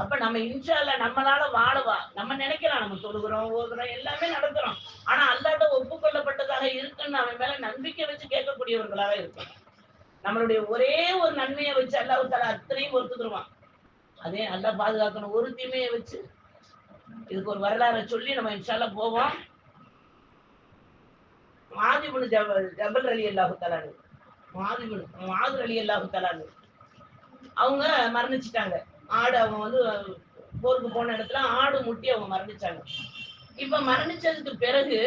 அப்ப நம்ம இன்ஷால்ல நம்மளால வாழவா? நம்ம நினைக்கலாம் நம்ம சொல்லுகிறோம் ஓதுறோம் எல்லாமே நடத்துறோம். ஆனா அல்லாத ஒப்புக்கொள்ளப்பட்டதாக இருக்குன்னு அவன் மேல நம்பிக்கை வச்சு கேட்கக்கூடியவர்களாக இருக்கும் நம்மளுடைய ஒரே ஒரு நன்மையை வச்சு அல்லாஹ் தலா அத்தனையும் ஒத்துக்கிடுவான் அதே நல்லா பாதுகாக்கணும் ஒரு தீமையை வச்சு. இதுக்கு ஒரு வரலாறை சொல்லி நம்ம இன்ஷால போவோம். மாதிபுனு ஜபல் ஜபல் அலி அல்லாஹு தலானு மாதிபுனு மாதிரி அலி அல்லாஹு தலானு அவங்க மரணிச்சிட்டாங்க. ஆடு அவங்க வந்து போருக்கு போன இடத்துல ஆடு முட்டி அவங்க மரணிச்சாங்க. இப்ப மரணிச்சதுக்கு பிறகு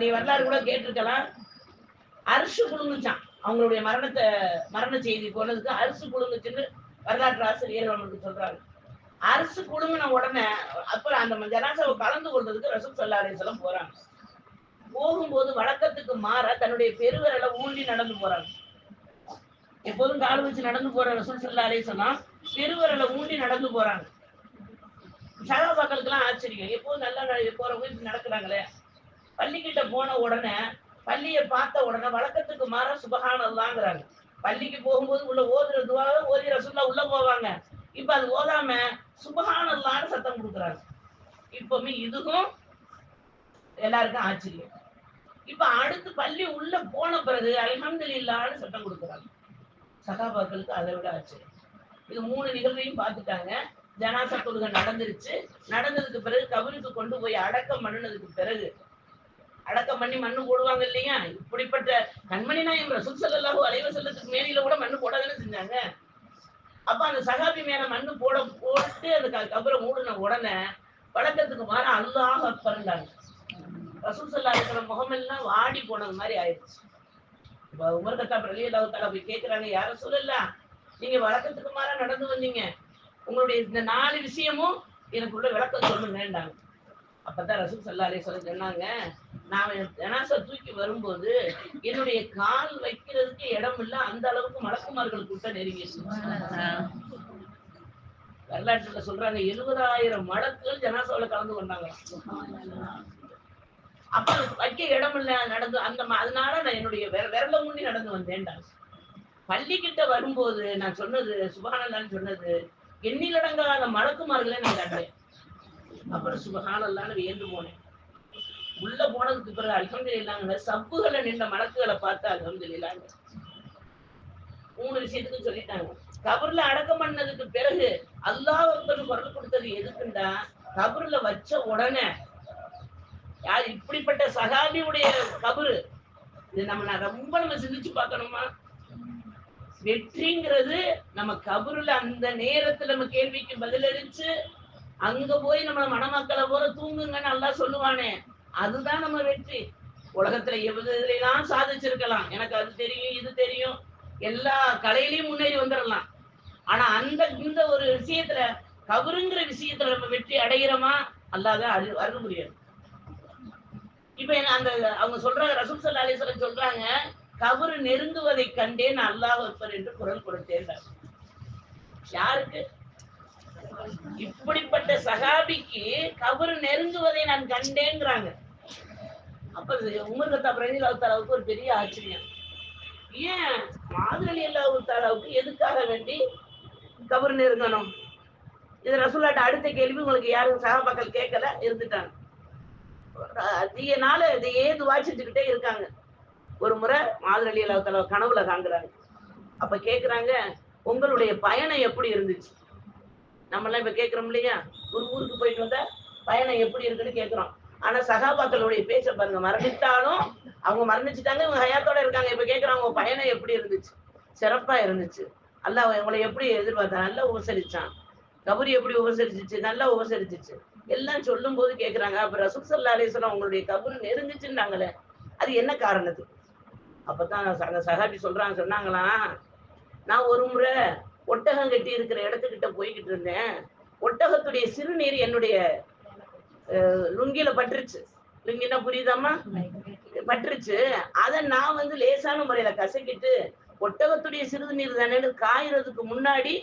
நீ வரலாறு கூட கேட்டிருக்கலாம். அரிசி குழுங்குச்சான் அவங்களுடைய மரணத்தை மரண செய்தி போனதுக்கு அரிசி குழுங்குச்சுன்னு வரலாற்று ஆசிரியர் அவங்களுக்கு சொல்றாங்க. அரசு குழுங்கின உடனே அப்புறம் அந்த ஜனாசாவை கலந்து கொள்றதுக்கு ரசூல் சல்லா அலிஸ்லாம் போறாங்க. போகும்போது வழக்கத்துக்கு மாற தன்னுடைய பெருவிரலை ஊண்டி நடந்து போறாங்க. எப்போதும் கால் வச்சு நடந்து போற ரசூல் சல்லா அலிஸ்லாம் பெருவிரலை ஊண்டி நடந்து போறாங்க. சகாபாக்களுக்கெல்லாம் ஆச்சரியம். எப்போதும் நல்லா போறவங்க இப்படி நடக்கிறாங்களே? பள்ளிக்கிட்ட போன உடனே பள்ளியை பார்த்த உடனே வழக்கத்துக்கு மாற சுபகானல்லாங்கிறாங்க பள்ளிக்கு போகும்போது உள்ள ஓதுற துவாக ஓதி ரசுல்லா உள்ள போவாங்க. இப்ப அது ஓதாம சுபகானல்லான்னு சத்தம் கொடுக்குறாங்க. இப்பவுமே இதுவும் எல்லாருக்கும் ஆச்சரியம். இப்ப அடுத்து பள்ளி உள்ள போன பிறகு அல்ஹம்துலில்லாஹ்னு சத்தம் கொடுக்குறாங்க. சகாபாக்களுக்கு அதை விட ஆச்சரியம். இது மூணு நிகழ்வையும் பார்த்துட்டாங்க. ஜனாசா தொழுகை நடந்துருச்சு. நடந்ததுக்கு பிறகு கபருக்கு கொண்டு போய் அடக்கம் பண்ணினதுக்கு பிறகு அடக்கம் பண்ணி மண்ணு போடுவாங்க இல்லையா? இப்படிப்பட்ட கண்மணி நாயம் ரசூல் ஸல்லல்லாஹு அலைவ செல்லத்துக்கு மேலையில கூட மண்ணு போடாதுன்னு செஞ்சாங்க. அப்ப அந்த சகாபி மேல மண்ணு போட போட்டு அந்த கபரை மூடின உடனே வழக்கத்துக்கு மாற அல்லாஹ் அக்பர்ண்டாங்க ரசூல் செல்லா இருக்கிற முகமெல்லாம் வாடி போனது மாதிரி ஆயிடுச்சு. இப்ப உமர் கத்தாப் ரலியல்லாஹு தஆலா போய் கேக்குறாங்க யார சொல்லலாம் நீங்க வழக்கத்துக்கு மாறா நடந்து வந்தீங்க. உங்களுடைய இந்த நாலு விஷயமும் எனக்குள்ள விளக்கம் சொல்லுங்கன்றாங்க. அப்பதான் ரசூல் சல்லா வஸல்லம் சொன்னாங்க நான் ஜனாசா தூக்கி வரும்போது என்னுடைய கால் வைக்கிறதுக்கு இடம் இல்ல அந்த அளவுக்கு மலக்குமார்கள் கூட்டம் நெருங்கிடுச்சு வரலாற்றுல சொல்றாங்க எழுபதாயிரம் மடக்குகள் ஜனாசாவுல கலந்து கொண்டாங்க. அப்ப வைக்க இடம் இல்ல நடந்து அந்த அதனால நான் என்னுடைய விர- விரல முன்னி நடந்து வந்தேன்டா பள்ளிக்கிட்ட வரும்போது நான் சொன்னது சுபஹானல்லான்னு சொன்னது எண்ணிலடங்காத மலக்குமார்களை நான் கண்டேன். அப்புறம் சுபகானல்லான்னு வியந்து போனேன். உள்ள போனதுக்கு பிறகு அல்ஹம்துலில்லாங்க சப்புகளை நின்ற மலக்குகளை பார்த்தா அல்ஹம்துலில்லாங்க மூணு விஷயத்துக்கு சொல்லிட்டாங்க. கபர்ல அடக்கம் பண்ணதுக்கு பிறகு அல்லாஹ் அக்பர்னு குரல் கொடுத்தது எதுக்குண்டா? கபர்ல வச்ச உடனே. யார் இப்படிப்பட்ட சகாபியுடைய கபரு? இது நம்ம நான் ரொம்ப நம்ம சிந்திச்சு பார்க்கணுமா? வெற்றிங்கிறது நம்ம கபருல அந்த நேரத்துல நம்ம கேள்விக்கு பதிலளிச்சு அங்க போய் நம்ம மணமக்களை போல தூங்குங்கன்னு நல்லா சொல்லுவானே. அதுதான் நம்ம வெற்றி. உலகத்துல எவ்வளவுலாம் சாதிச்சிருக்கலாம். எனக்கு அது தெரியும் இது தெரியும். எல்லா கலையிலயும் முன்னேறி வந்துடலாம் ஆனா அந்த இந்த ஒரு விஷயத்துல கபருங்கிற விஷயத்துல நம்ம வெற்றி அடைகிறோமா அல்லாத அரு அருள் முடியாது இப்ப அந்த அவங்க சொல்றாங்க ரசூல் சல்லா அலிஸ்வரன் சொல்றாங்க கபரு நெருங்குவதை கண்டேன் அல்லாஹ் ஒருவர் என்று குரல் கொடுத்தேன் யாருக்கு? இப்படிப்பட்ட சகாபிக்கு கபரு நெருங்குவதை நான் கண்டேங்கிறாங்க. அப்ப உமர் கத்தாப் ரஹீல் அவுத்தாலாவுக்கு ஒரு பெரிய ஆச்சரியம். ஏன் மாதிரி அல்லாவுத்தாலாவுக்கு எதுக்காக வேண்டி கபரு நெருங்கணும்? இது ரசூலாட்ட அடுத்த கேள்வி உங்களுக்கு யாரும் சகாபாக்கள் கேட்கல? இருந்துட்டாங்க. அதிக நாள் இதையே துவா செஞ்சுக்கிட்டே இருக்காங்க. ஒரு முறை மாதிரி அலி அல்லாஹ் கனவுல காங்குறாங்க அப்ப கேக்குறாங்க உங்களுடைய பயணம் எப்படி இருந்துச்சு? நம்மளாம் இப்ப கேக்குறோம் இல்லையா? ஒரு ஊருக்கு போயிட்டு வந்தா பயணம் எப்படி இருக்குன்னு கேக்குறோம். ஆனா சகாபாக்களுடைய பேச்ச பாருங்க மரணித்தாலும் அவங்க மரணிச்சுட்டாங்க இவங்க ஹயாத்தோட இருக்காங்க. இப்ப கேக்குறாங்க உங்க பயணம் எப்படி இருந்துச்சு? சிறப்பா இருந்துச்சு. அல்ல உங்களை எப்படி எதிர்பார்த்தா நல்லா உபசரிச்சான். கபரி எப்படி உபசரிச்சிச்சு? நல்லா உபசரிச்சிச்சு. எல்லாம் சொல்லும் போது கேக்குறாங்க அப்ப ரசூல் சல்லா அலிஸ்லாம் உங்களுடைய கபரு நெருங்குச்சுன்னாங்களே அது என்ன காரணத்துக்கு அப்பதான் அந்த சகாபி சொல்றாங்க சொன்னாங்களாம் நான் ஒரு முறை ஒட்டகம் கட்டி இருக்கிற இடத்துக்கிட்ட போய்கிட்டு இருந்தேன். ஒட்டகத்துடைய சிறுநீர் என்னுடைய லுங்கில பட்டுருச்சு. லுங்கினா புரியுதாம்மா? பட்டுருச்சு. அதை நான் வந்து லேசான முறையில கசக்கிட்டு ஒட்டகத்துடைய சிறுநீர் தானேன்னு காயறதுக்கு முன்னாடி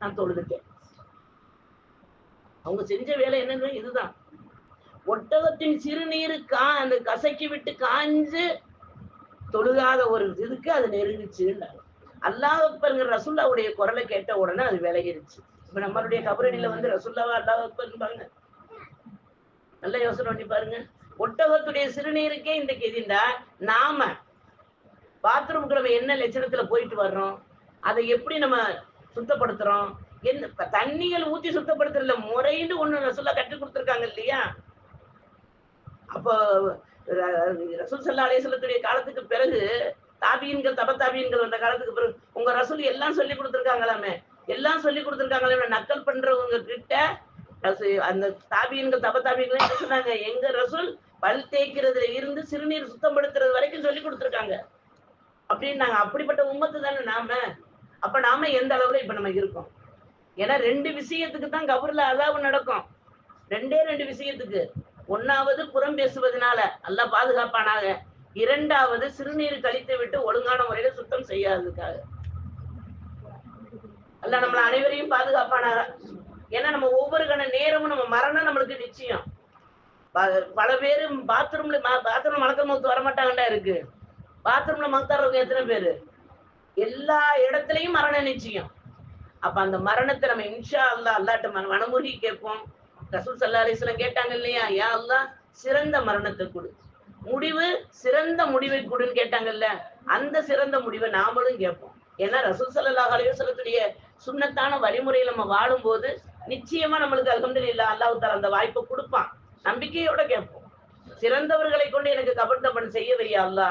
நான் தொழுதுட்டேன். அவங்க செஞ்ச வேலை என்னன்னு இதுதான். ஒட்டகத்தின் சிறுநீர் கா அந்த கசக்கி விட்டு காஞ்சு தொழுகாத ஒரு இதுக்கு அது நெருங்குச்சுன்னாங்க அல்லாஹ் ரசுல்லாவுடைய குரலை கேட்ட உடனே அது விலகிருச்சு. இப்ப நம்மளுடைய கபரடியில வந்து ரசுல்லாவா அல்லாஹ் அக்பர் பாருங்க. நல்ல யோசனை பண்ணி பாருங்க. ஒட்டகத்துடைய சிறுநீருக்கே இந்த எதிர்ந்தா நாம பாத்ரூமுக்கு நம்ம என்ன லட்சணத்துல போயிட்டு வர்றோம்? அதை எப்படி நம்ம சுத்தப்படுத்துறோம்? என்ன தண்ணிகள் ஊத்தி சுத்தப்படுத்துறதுல முறைன்னு ஒண்ணு ரசுல்லா கற்றுக் கொடுத்துருக்காங்க இல்லையா? அப்போ ரசூல் சல்லா அலேஸ்வரத்துடைய காலத்துக்கு பிறகு தாபியன்கள் தபத்தாபியன்கள் வந்த காலத்துக்கு பிறகு உங்க ரசூல் எல்லாம் சொல்லி கொடுத்துருக்காங்களாமே? எல்லாம் சொல்லி கொடுத்துருக்காங்களே நக்கல் பண்றவங்க கிட்ட அந்த தாபியன்கள் தபத்தாபியன்கள் என்ன சொன்னாங்க? எங்க ரசூல் பல் தேய்க்கிறதுல இருந்து சிறுநீர் சுத்தப்படுத்துறது வரைக்கும் சொல்லி கொடுத்துருக்காங்க. அப்படின்னாங்க அப்படிப்பட்ட உம்மத்து தானே நாம? அப்ப நாம எந்த அளவுல இப்ப நம்ம இருக்கோம்? ஏன்னா ரெண்டு விஷயத்துக்கு தான் கபூர்ல அதாவு நடக்கும். ரெண்டே ரெண்டு விஷயத்துக்கு. ஒன்னாவது புறம் பேசுவதனால நல்லா பாதுகாப்பானாக. இரண்டாவது சிறுநீர் கழித்து விட்டு ஒழுங்கான முறையில சுத்தம் செய்யாததுக்காக. அல்ல நம்மள அனைவரையும் பாதுகாப்பானாக. ஏன்னா நம்ம ஒவ்வொரு கண நேரமும் நம்ம மரணம் நம்மளுக்கு நிச்சயம். ப- பல பேரு பாத்ரூம்ல பாத்ரூம் மலக்க மௌத்து வரமாட்டாங்கடா இருக்கு. பாத்ரூம்ல மௌத்தாடுறவங்க எத்தனை பேரு? எல்லா இடத்துலயும் மரணம் நிச்சயம். அப்ப அந்த மரணத்தை நம்ம இன்ஷா அல்லா அல்லாட்ட மன மனமுறி கேட்போம். ரசூல் சல்லா அலிஸ்லாம் கேட்டாங்க இல்லையா? யா அல்லா சிறந்த மரணத்தை கொடு. முடிவு சிறந்த முடிவை கொடுன்னு கேட்டாங்கல்ல அந்த சிறந்த முடிவை நாமளும் கேட்போம். ஏன்னா ரசூல் சல்லாஹ் அலைஹி சுண்ணத்தான வழிமுறையில நம்ம நம்ம வாழும்போது நிச்சயமா நம்மளுக்கு அல்ஹம்துலில்லாஹ் அல்லாஹ் தஆலா அந்த வாய்ப்பை கொடுப்பான். நம்பிக்கையோட கேட்போம். சிறந்தவர்களை கொண்டு எனக்கு கபர்தபன் செய்ய வையா அல்லா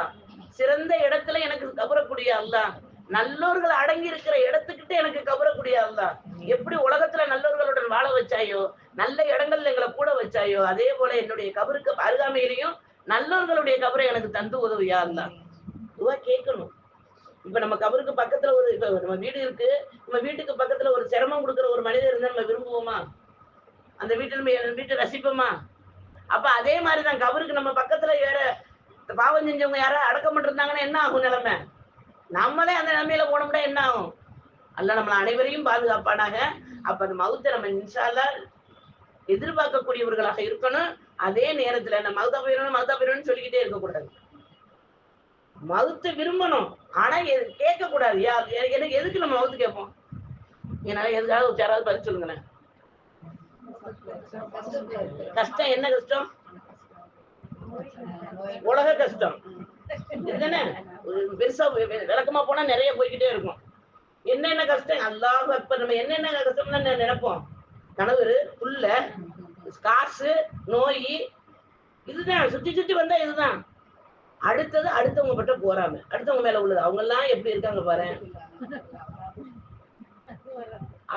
சிறந்த இடத்துல எனக்கு கபரக்கூடிய அல்லா நல்லோர்கள் அடங்கி இருக்கிற இடத்துக்கிட்ட எனக்கு கபரக்கூடிய அல்லா எப்படி உலகத்துல நல்லவர்களுடன் வாழ வச்சாயோ நல்ல இடங்கள்ல எங்களை கூட வச்சாயோ அதே போல என்னுடைய கபருக்கு அருகாமையிலையும் நல்லவர்களுடைய கபரை எனக்கு தந்து உதவியா அல்லாஹ் இதுவா கேட்கணும். இப்ப நம்ம கபருக்கு பக்கத்துல ஒரு இப்ப நம்ம வீடு இருக்கு. நம்ம வீட்டுக்கு பக்கத்துல ஒரு சிரமம் கொடுக்குற ஒரு மனிதர் இருந்தா நம்ம விரும்புவோமா? அந்த வீட்டை நம்ம வீட்டை ரசிப்போமா? அப்ப அதே மாதிரிதான் கபருக்கு நம்ம பக்கத்துல வேற பாவம் செஞ்சவங்க யாராவது அடக்கம் பண்ணிருந்தாங்கன்னா என்ன ஆகும் நிலைமை? நம்மளே அந்த நிலைமையில போனோம்னா என்ன ஆகும்? அல்ல நம்மள அனைவரையும் பாதுகாப்பானாக. அப்ப அந்த மவுத்தை நம்ம இன்ஷால்லா எதிர்பார்க்கக்கூடியவர்களாக இருக்கணும். அதே நேரத்துல நம்ம மவுதா போயிடணும் மவுதா போயிடணும்னு சொல்லிக்கிட்டே இருக்கக்கூடாது. மவுத்தை விரும்பணும். ஆனா கேட்க கூடாது யா எனக்கு எதுக்கு நம்ம மவுத்து கேட்போம்? என்னால எதுக்காவது யாராவது பதில் சொல்லுங்களேன். கஷ்டம் என்ன கஷ்டம்? உலக கஷ்டம். இதுதானே? பெருசா விளக்கமா போனா நிறைய போய்கிட்டே இருக்கும். என்னென்ன கஷ்டம்? அல்லாஹ் இப்ப நம்ம என்னென்ன கஷ்டம்னு நினைப்போம். கணவர் புள்ள காசு நோய் இதுதான். சுத்தி சுத்தி வந்தா இதுதான். அடுத்தது அடுத்தவங்க பட்ட போறாம அடுத்தவங்க மேல உள்ளது. அவங்க எல்லாம் எப்படி இருக்காங்க பாரு?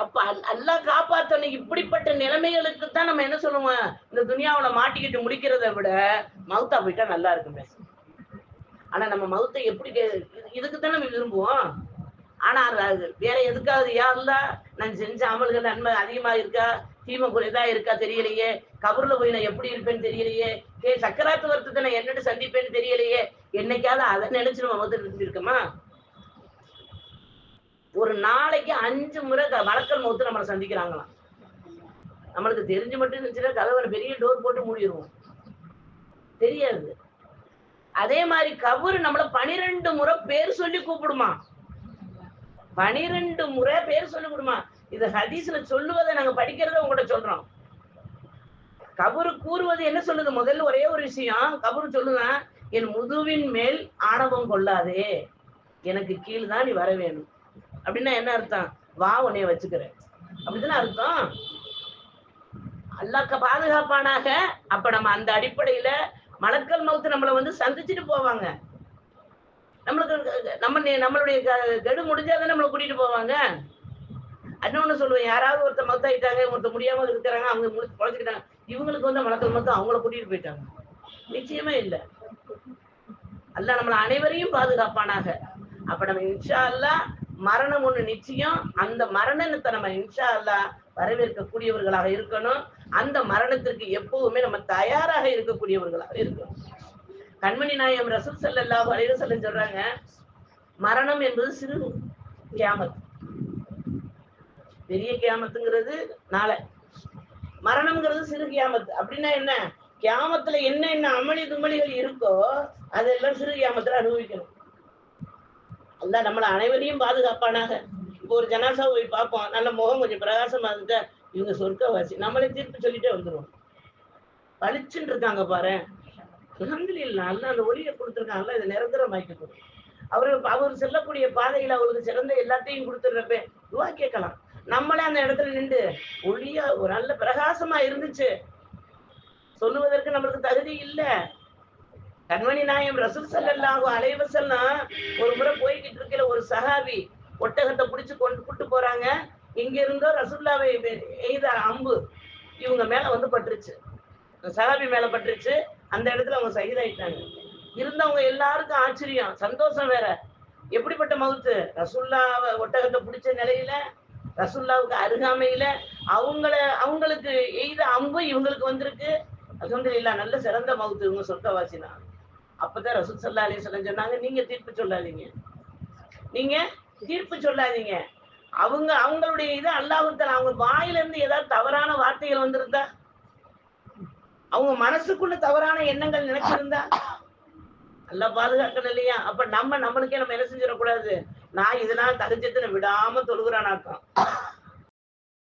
அப்ப அல்லா அல்லாஹ் இப்படிப்பட்ட நிலைமைகளுக்கு தான் நம்ம என்ன சொல்லுவோம்? இந்த துனியாவுல மாட்டிக்கிட்டு முடிக்கிறதை விட மவுத்தா போயிட்டா நல்லா இருக்குமே. ஆனா நம்ம மவுத்தை எப்படி இதுக்கு தான் நம்ம விரும்புவோம். ஆனா அது வேற எதுக்காவது யா இருந்தா நான் செஞ்ச அமல்கள் நன்மை அதிகமா இருக்கா? தீமை குறைதா இருக்கா தெரியலையே. கபர்ல போய் நான் எப்படி இருப்பேன்னு தெரியலையே. ஏ சக்கராத்து வருத்தத்தை நான் என்னட்டு சந்திப்பேன்னு தெரியலையே. என்னைக்காவது அதை நினைச்சு நம்ம வந்து இருந்திருக்கோமா? ஒரு நாளைக்கு அஞ்சு முறை வழக்கல் மலக்கல் மௌத்து நம்மளை சந்திக்கிறாங்களாம். நம்மளுக்கு தெரிஞ்சு மட்டும் இருந்துச்சுன்னா கதவை பெரிய டோர் போட்டு மூடிடுவோம் தெரியாது. அதே மாதிரி கபரு நம்மள பனிரெண்டு முறை பேர் சொல்லி கூப்பிடுமா பனிரெண்டு முறை பேர் சொல்லி கொடுமா இது ஹதீஸ்ல சொல்லுவதை நாங்க படிக்கிறத உங்கள்கிட்ட சொல்றோம். கபரு கூறுவது என்ன சொல்லுது? முதல்ல ஒரே ஒரு விஷயம். கபரு சொல்லுதான் என் முதுவின் மேல் ஆணவம் கொள்ளாதே. எனக்கு கீழ் தான் நீ வர வேணும். அப்படின்னா என்ன அர்த்தம்? வா உன்னைய வச்சுக்கிறேன். அப்படிதானே அர்த்தம்? அல்லாக்க பாதுகாப்பானாக? அப்ப நம்ம அந்த அடிப்படையில மலக்கல் மௌத்து நம்மளை வந்து சந்திச்சுட்டு போவாங்க. நம்மளுக்கு நம்ம நம்மளுடைய கெடு முடிஞ்சாதான் நம்மளை கூட்டிட்டு போவாங்க? இன்னொன்னு சொல்லுவேன் யாராவது ஒருத்தர் மவுத்தாயிட்டாங்க ஒருத்தர் முடியாம இருக்கிறாங்க அவங்க முழிச்சு இவங்களுக்கு வந்து மலக்கல் மவுத்து அவங்கள கூட்டிட்டு போயிட்டாங்க. நிச்சயமே இல்லை. அல்ல நம்மள அனைவரையும் பாதுகாப்பானாக. அப்ப நம்ம இன்ஷா அல்லாஹ் மரணம் ஒண்ணு நிச்சயம். அந்த மரணத்தை நம்ம இன்ஷா அல்லாஹ் வரவேற்கக்கூடியவர்களாக இருக்கணும். அந்த மரணத்திற்கு எப்பவுமே நம்ம தயாராக இருக்கக்கூடியவர்களாக இருக்கணும். கண்மணி நாயம் ரசூல் ஸல்லல்லாஹு அலைஹி வஸல்லம் சொல்றாங்க மரணம் என்பது சிறு கியாமத். பெரிய கியாமத்துங்கிறது நாளை. மரணம்ங்கிறது சிறு கியாமத். அப்படின்னா என்ன? கியாமத்துல என்ன என்ன அமளி துமளிகள் இருக்கோ அதெல்லாம் சிறு கியாமத்துல அனுபவிக்கணும். அதான் நம்மள அனைவரையும் பாதுகாப்பானாக. இப்போ ஒரு ஜனாசா போய் பார்ப்போம். நல்ல முகம் கொஞ்சம் பிரகாசமா இருந்தா இவங்க சொர்க்கவாசி. நம்மளே தீர்ப்பு சொல்லிட்டே வந்துருவோம். பளிச்சுன்னு இருக்காங்க பாரு அல்ஹம்துலில்லாஹ் அல்ல அந்த ஒளியை கொடுத்துருக்கான் அல்ல இதை நிரந்தரம் கொடு அவர் அவர் செல்லக்கூடிய பாதையில அவருக்கு சிறந்த எல்லாத்தையும் கொடுத்துடுறப்ப துவா கேட்கலாம். நம்மளே அந்த இடத்துல நின்று ஒளியா ஒரு நல்ல பிரகாசமா இருந்துச்சு. சொல்லுவதற்கு நம்மளுக்கு தகுதி இல்ல. கண்மணி நாயம் ரசூல் செல்லாகும் அலைஹி ஒரு முறை போய்கிட்டு இருக்கல ஒரு சஹாபி ஒட்டகத்தை பிடிச்சு கொண்டு கூட்டு போறாங்க. இங்க இருந்தோ ரசுல்லாவை எய்த அம்பு இவங்க மேல வந்து பட்டுருச்சு. சஹாபி மேல பட்டுருச்சு. அந்த இடத்துல அவங்க சகிதாயிட்டாங்க. இருந்தவங்க எல்லாருக்கும் ஆச்சரியம். சந்தோஷம் வேற. எப்படிப்பட்ட மவுத்து? ரசுல்லா ஒட்டகத்தை பிடிச்ச நிலையில ரசுல்லாவுக்கு அருகாமையில அவங்கள அவங்களுக்கு எய்த அம்பு இவங்களுக்கு வந்திருக்கு. அல்ஹம்துலில்லாஹ் நல்ல சிறந்த மவுத்து இவங்க சொர்க்கவாசி தான் அப்பதான் ரசூல் சல்லா அலி சொன்னாங்க நீங்க தீர்ப்பு சொல்லாதீங்க. நீங்க தீர்ப்பு சொல்லாதீங்க. அவங்க அவங்களுடைய இது அல்லாஹுத்தால அவங்க வாயிலிருந்து ஏதாவது தவறான வார்த்தைகள் வந்திருந்தா அவங்க மனசுக்குள்ள தவறான எண்ணங்கள் நினைச்சிருந்தா நல்லா பாதுகாக்கணும் இல்லையா? அப்ப நம்ம நம்மளுக்கே நம்ம என்ன செஞ்சிடக்கூடாது? நான் இதெல்லாம் தகுச்சத்துல விடாம தொழுகிறானாக்கம்.